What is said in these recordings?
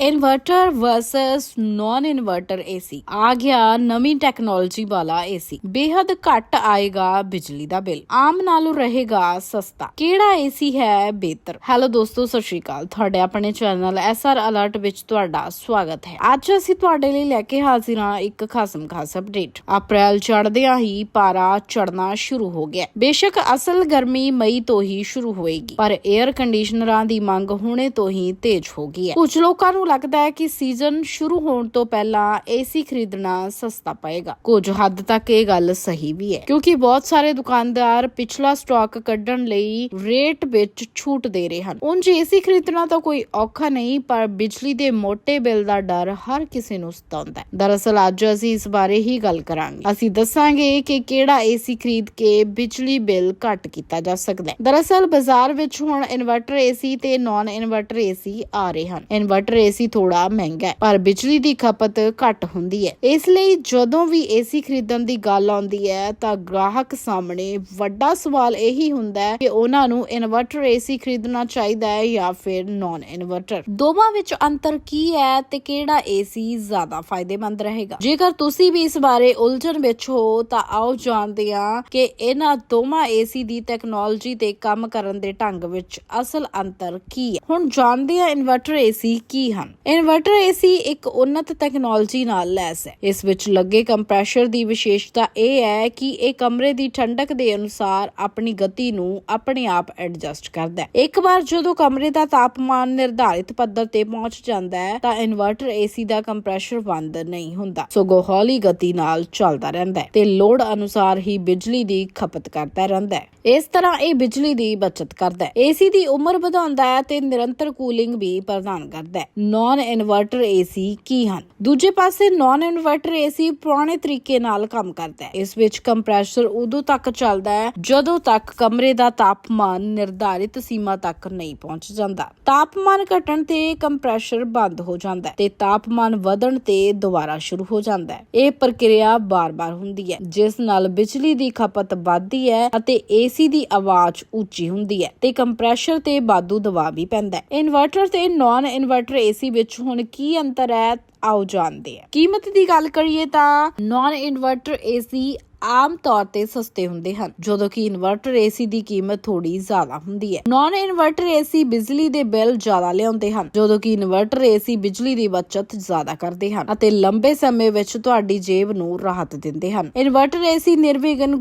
Inverter versus non inverter AC ਆ ਗਿਆ ਨਵੀਂ ਟੈਕਨੋਲੋਜੀ ਵਾਲਾ ਏਸੀ ਬੇहद ਘੱਟ ਆਏਗਾ ਬਿਜਲੀ ਦਾ ਬਿੱਲ। ਆਮ ਨਾਲੋਂ ਰਹੇਗਾ ਸਸਤਾ। ਕਿਹੜਾ ਏਸੀ ਹੈ ਬਿਹਤਰ? ਹੈਲੋ ਦੋਸਤੋ, ਸਤਿ ਸ਼੍ਰੀ ਅਕਾਲ। ਤੁਹਾਡੇ ਆਪਣੇ ਚੈਨਲ ਐਸਆਰ ਅਲਰਟ ਵਿੱਚ ਤੁਹਾਡਾ ਸਵਾਗਤ ਹੈ। ਅੱਜ ਅਸੀਂ ਤੁਹਾਡੇ ਲਈ ਲੈ ਕੇ ਹਾਜ਼ਰ ਹਾਂ ਇੱਕ ਖਾਸਮ ਖਾਸ ਅਪਡੇਟ ਅਪ੍ਰੈਲ ਚੜਦਿਆਂ ਹੀ ਪਾਰਾ ਚੜਨਾ ਸ਼ੁਰੂ ਹੋ ਗਿਆ। ਬੇਸ਼ੱਕ ਅਸਲ ਗਰਮੀ ਮਈ ਤੋਂ ਹੀ ਸ਼ੁਰੂ ਹੋਏਗੀ, ਪਰ 에ਅਰ ਕੰਡੀਸ਼ਨਰਾਂ ਦੀ ਮੰਗ ਹੁਣੇ ਤੋਂ ਹੀ ਤੇਜ਼ ਹੋ ਗਈ ਹੈ। ਕੁਝ ਲੋਕਾਂ ਨੂੰ ਲੱਗਦਾ ਹੈ ਕਿ ਸੀਜ਼ਨ ਸ਼ੁਰੂ ਹੋਣ ਤੋਂ ਪਹਿਲਾਂ ਏਸੀ ਖਰੀਦਣਾ ਸਸਤਾ ਪਏਗਾ। ਕੁਝ ਹੱਦ ਤੱਕ ਇਹ ਗੱਲ ਸਹੀ ਵੀ ਹੈ, ਕਿਉਂਕਿ ਬਹੁਤ ਸਾਰੇ ਦੁਕਾਨਦਾਰ ਪਿਛਲਾ ਸਟਾਕ ਕੱਢਣ ਲਈ ਰੇਟ ਵਿੱਚ ਛੂਟ ਦੇ ਰਹੇ ਹਨ। ਉਂਝ ਏਸੀ ਖਰੀਦਣਾ ਤਾਂ ਕੋਈ ਔਖਾ ਨਹੀਂ, ਪਰ ਬਿਜਲੀ ਦੇ ਮੋٹے ਬਿੱਲ ਦਾ ਡਰ ਹਰ ਕਿਸੇ ਨੂੰ ਸਤਾਉਂਦਾ ਹੈ। ਦਰਅਸਲ ਅੱਜ ਅਸੀਂ ਇਸ ਬਾਰੇ ਹੀ ਗੱਲ ਕਰਾਂਗੇ। ਅਸੀਂ ਦੱਸਾਂਗੇ ਕਿ ਕਿਹੜਾ ਏਸੀ ਖਰੀਦ ਕੇ ਬਿਜਲੀ ਬਿੱਲ ਘੱਟ ਕੀਤਾ ਜਾ ਸਕਦਾ ਹੈ। ਦਰਅਸਲ ਬਾਜ਼ਾਰ ਵਿੱਚ ਹੁਣ ਇਨਵਰਟਰ ਏਸੀ ਤੇ ਨਾਨ ਇਨਵਰਟਰ ਏਸੀ ਆ ਰਹੇ ਹਨ। ਇਨਵਰਟਰ ਏਸੀ ਥੋੜਾ ਮਹਿੰਗਾ ਹੈ, ਪਰ ਬਿਜਲੀ ਦੀ ਖਪਤ ਘੱਟ ਹੁੰਦੀ ਹੈ। ਇਸ ਲਈ ਜਦੋਂ ਵੀ ਏਸੀ ਖਰੀਦਣ ਦੀ ਗੱਲ ਆਉਂਦੀ ਹੈ, ਤਾਂ ਗ੍ਰਾਹਕ ਸਾਹਮਣੇ ਵੱਡਾ ਸਵਾਲ ਇਹੀ ਹੁੰਦਾ ਹੈ ਕਿ ਉਹਨਾਂ ਨੂੰ ਇਨਵਰਟਰ ਏਸੀ ਖਰੀਦਣਾ ਚਾਹੀਦਾ ਹੈ ਜਾਂ ਫਿਰ ਨਾਨ ਇਨਵਰਟਰ ਦੋਵਾਂ ਵਿੱਚ ਅੰਤਰ ਕੀ ਹੈ ਤੇ ਕਿਹੜਾ ਏਸੀ ਜ਼ਿਆਦਾ ਫਾਇਦੇਮੰਦ ਰਹੇਗਾ? ਜੇਕਰ ਤੁਸੀਂ ਵੀ ਇਸ ਬਾਰੇ ਉਲਝਣ ਵਿੱਚ ਹੋ, ਤਾਂ ਆਓ ਜਾਣਦੇ ਹਾਂ ਕਿ ਇਹਨਾਂ ਦੋਵਾਂ ਏਸੀ ਦੀ ਟੈਕਨੋਲੋਜੀ ਤੇ ਕੰਮ ਕਰਨ ਦੇ ਢੰਗ ਵਿੱਚ ਅਸਲ ਅੰਤਰ ਕੀ ਹੈ। ਹੁਣ ਜਾਣਦੇ ਹਾਂ ਇਨਵਰਟਰ ਏਸੀ ਕੀ ਹਨ। ਇਨਵਰਟਰ ਏਸੀ ਇੱਕ ਉન્નਤ ਟੈਕਨੋਲੋਜੀ ਨਾਲ ਲੈਸ ਹੈ। ਇਸ ਵਿੱਚ ਲੱਗੇ ਕੰਪਰੈਸ਼ਰ ਦੀ ਵਿਸ਼ੇਸ਼ਤਾ ਇਹ ਹੈ ਕਿ ਇਹ ਕਮਰੇ ਦੀ ਠੰਡਕ ਦੇ ਅਨੁਸਾਰ ਆਪਣੀ ਗਤੀ ਨੂੰ ਆਪਣੇ ਆਪ ਐਡਜਸਟ ਕਰਦਾ ਹੈ। ਇੱਕ ਵਾਰ ਜਦੋਂ ਕਮਰੇ ਦਾ ਤਾਪਮਾਨ ਨਿਰਧਾਰਿਤ ਪੱਧਰ ਤੇ ਪਹੁੰਚ ਜਾਂਦਾ ਹੈ, ਤਾਂ ਇਨਵਰਟਰ ਏਸੀ ਦਾ ਕੰਪਰੈਸ਼ਰ ਬੰਦ ਨਹੀਂ ਹੁੰਦਾ। ਸਗੋਂ ਹੌਲੀ ਗਤੀ ਨਾਲ ਚੱਲਦਾ ਰਹਿੰਦਾ ਹੈ ਤੇ ਲੋਡ ਅਨੁਸਾਰ ਹੀ ਬਿਜਲੀ ਦੀ ਖਪਤ ਕਰਦਾ ਰਹਿੰਦਾ ਹੈ। ਇਸ ਤਰ੍ਹਾਂ ਇਹ ਬਿਜਲੀ ਦੀ ਬਚਤ ਕਰਦਾ ਹੈ। ਏਸੀ ਦੀ ਉਮਰ ਵਧਾਉਂਦਾ ਹੈ ਤੇ ਨਿਰੰਤਰ ਕੂਲਿੰਗ ਵੀ ਪ੍ਰਦਾਨ ਕਰਦਾ ਹੈ। ਨਾਨ ਇਨਵਰਟਰ ਏਸੀ ਕੀ ਹਨ? ਦੂਜੇ ਪਾਸੇ ਨਾਨ ਇਨਵਰਟਰ ਏਸੀ ਪੁਰਾਣੇ ਤਰੀਕੇ ਨਾਲ ਕੰਮ ਕਰਦਾ ਹੈ। ਇਸ ਵਿੱਚ ਕੰਪਰੈਸਰ ਉਦੋਂ ਤੱਕ ਚੱਲਦਾ ਹੈ, ਜਦੋਂ ਤੱਕ ਕਮਰੇ ਦਾ ਤਾਪਮਾਨ ਨਿਰਧਾਰਿਤ ਸੀਮਾ ਤੱਕ ਨਹੀਂ ਪਹੁੰਚ ਜਾਂਦਾ। ਤਾਪਮਾਨ ਘਟਣ ਤੇ ਕੰਪਰੈਸਰ ਬੰਦ ਹੋ ਜਾਂਦਾ ਹੈ ਤੇ ਤਾਪਮਾਨ ਵਧਣ ਤੇ ਦੁਬਾਰਾ ਸ਼ੁਰੂ ਹੋ ਜਾਂਦਾ ਹੈ। ਇਹ ਪ੍ਰਕਿਰਿਆ ਬਾਰ-ਬਾਰ ਹੁੰਦੀ ਹੈ, ਜਿਸ ਨਾਲ ਬਿਜਲੀ ਦੀ ਖਪਤ ਵੱਧਦੀ ਹੈ ਅਤੇ ਏਸੀ ਦੀ ਆਵਾਜ਼ ਉੱਚੀ ਹੁੰਦੀ ਹੈ ਤੇ ਕੰਪਰੈਸਰ ਤੇ ਬਾਦੂ ਦਬਾਅ ਵੀ ਪੈਂਦਾ ਹੈ। ਇਨਵਰਟਰ ਤੇ ਨਾਨ ਇਨਵਰਟਰ ਏਸੀ ਵਿੱਚ ਹੁਣ ਕੀ ਅੰਤਰ ਹੈ, ਆਓ ਜਾਣਦੇ ਹਾਂ। ਕੀਮਤ ਦੀ ਗੱਲ ਕਰੀਏ ਤਾਂ ਨਾਨ ਇਨਵਰਟਰ ਏਸੀ ਆਮ ਤੌਰ ਤੇ ਸਸਤੇ ਹੁੰਦੇ ਹਨ, ਜਦੋਂ ਕਿ ਇਨਵਰਟਰ ਏਸੀ ਦੀ ਕੀਮਤ ਥੋੜੀ ਜ਼ਿਆਦਾ ਹੁੰਦੀ ਹੈ। ਨਾਨ ਇਨਵਰਟਰ ਏਸੀ ਬਿਜਲੀ ਦੇ ਬਿੱਲ ਜ਼ਿਆਦਾ ਲਿਆਉਂਦੇ ਹਨ, ਜਦੋਂ ਕਿ ਇਨਵਰਟਰ ਏਸੀ ਬਿਜਲੀ ਦੀ ਬਚਤ ਜ਼ਿਆਦਾ ਕਰਦੇ ਹਨ ਅਤੇ ਲੰਬੇ ਸਮੇਂ ਵਿੱਚ ਤੁਹਾਡੀ ਜੇਬ ਨੂੰ ਰਾਹਤ ਦਿੰਦੇ ਹਨ। ਇਨਵਰਟਰ ਏਸੀ ਨਿਰਵਿਘਨ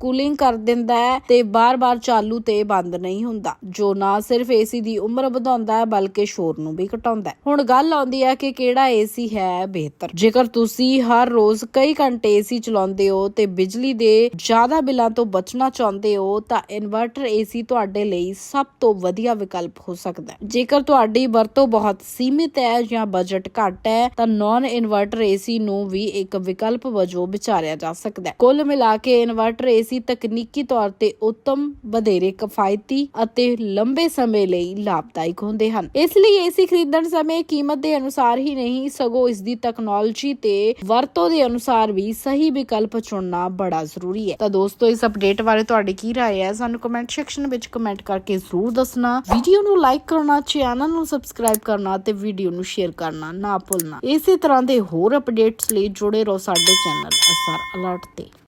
ਕੂਲਿੰਗ ਕਰ ਦਿੰਦਾ ਹੈ ਤੇ ਬਾਰ-ਬਾਰ ਚਾਲੂ ਤੇ ਬੰਦ ਨਹੀਂ ਹੁੰਦਾ, ਜੋ ਨਾ ਸਿਰਫ ਏਸੀ ਦੀ ਉਮਰ ਵਧਾਉਂਦਾ ਹੈ, ਬਲਕਿ ਸ਼ੋਰ ਨੂੰ ਵੀ ਘਟਾਉਂਦਾ ਹੈ। ਹੁਣ ਗੱਲ ਆਉਂਦੀ ਹੈ ਕਿ ਕਿਹੜਾ ਏਸੀ ਹੈ ਬਿਹਤਰ? ਜੇਕਰ ਤੁਸੀਂ ਹਰ ਰੋਜ਼ ਕਈ ਘੰਟੇ ਏਸੀ ਚਲਾਉਂਦੇ ਹੋ ਤੇ ਬਿਜਲੀ ਦੇ ਜ਼ਿਆਦਾ ਬਿੱਲਾਂ ਤੋਂ ਬਚਣਾ ਚਾਹੁੰਦੇ ਹੋ ਤਾਂ ਇਨਵਰਟਰ ਏਸੀ ਤੁਹਾਡੇ ਲਈ ਸਭ ਤੋਂ ਵਧੀਆ ਵਿਕਲਪ ਹੋ ਸਕਦਾ ਹੈ। ਜੇਕਰ ਤੁਹਾਡੀ ਵਰਤੋਂ ਬਹੁਤ ਸੀਮਿਤ ਹੈ ਜਾਂ ਬਜਟ ਘੱਟ ਹੈ, ਤਾਂ ਨਾਨ ਇਨਵਰਟਰ ਏਸੀ ਨੂੰ ਵੀ ਇੱਕ ਵਿਕਲਪ ਵਜੋਂ ਵਿਚਾਰਿਆ ਜਾ ਸਕਦਾ ਹੈ। ਕੁੱਲ ਮਿਲਾ ਕੇ ਇਨਵਰਟਰ ਏਸੀ ਤਕਨੀਕੀ ਤੌਰ ਤੇ ਉੱਤਮ, ਵਧੇਰੇ ਕਿਫਾਇਤੀ ਅਤੇ ਲੰਬੇ ਸਮੇਂ ਲਈ ਲਾਭਦਾਇਕ ਹੁੰਦੇ ਹਨ। ਇਸ ਲਈ ਏਸੀ ਖਰੀਦਣ ਸਮੇਂ ਕੀਮਤ ਦੇ ਅਨੁਸਾਰ ਹੀ ਨਹੀਂ, ਸਗੋਂ ਇਸ ਦੀ ਟੈਕਨੋਲੋਜੀ ਤੇ ਵਰਤੋਂ ਦੇ ਅਨੁਸਾਰ ਵੀ ਸਹੀ ਵਿਕਲਪ ਚੁਣਨਾ ਬੜਾ ਜ਼ਰੂਰੀ ਹੈ ਤਾਂ ਦੋਸਤੋ ਇਸ ਅਪਡੇਟ ਬਾਰੇ ਤੁਹਾਡੀ ਕੀ رائے ਹੈ ਸਾਨੂੰ ਕਮੈਂਟ ਸੈਕਸ਼ਨ ਵਿੱਚ ਕਮੈਂਟ ਕਰਕੇ ਜ਼ਰੂਰ ਦੱਸਣਾ ਵੀਡੀਓ ਨੂੰ ਲਾਈਕ ਕਰਨਾ ਚੈਨਲ ਨੂੰ ਸਬਸਕ੍ਰਾਈਬ ਕਰਨਾ ਤੇ ਵੀਡੀਓ ਨੂੰ ਸ਼ੇਅਰ ਕਰਨਾ ਨਾ ਭੁੱਲਣਾ ਇਸੇ ਤਰ੍ਹਾਂ ਦੇ ਹੋਰ ਅਪਡੇਟਸ ਲਈ ਜੁੜੇ ਰਹੋ ਸਾਡੇ ਚੈਨਲ ਐਸਆਰ ਅਲਰਟ ਤੇ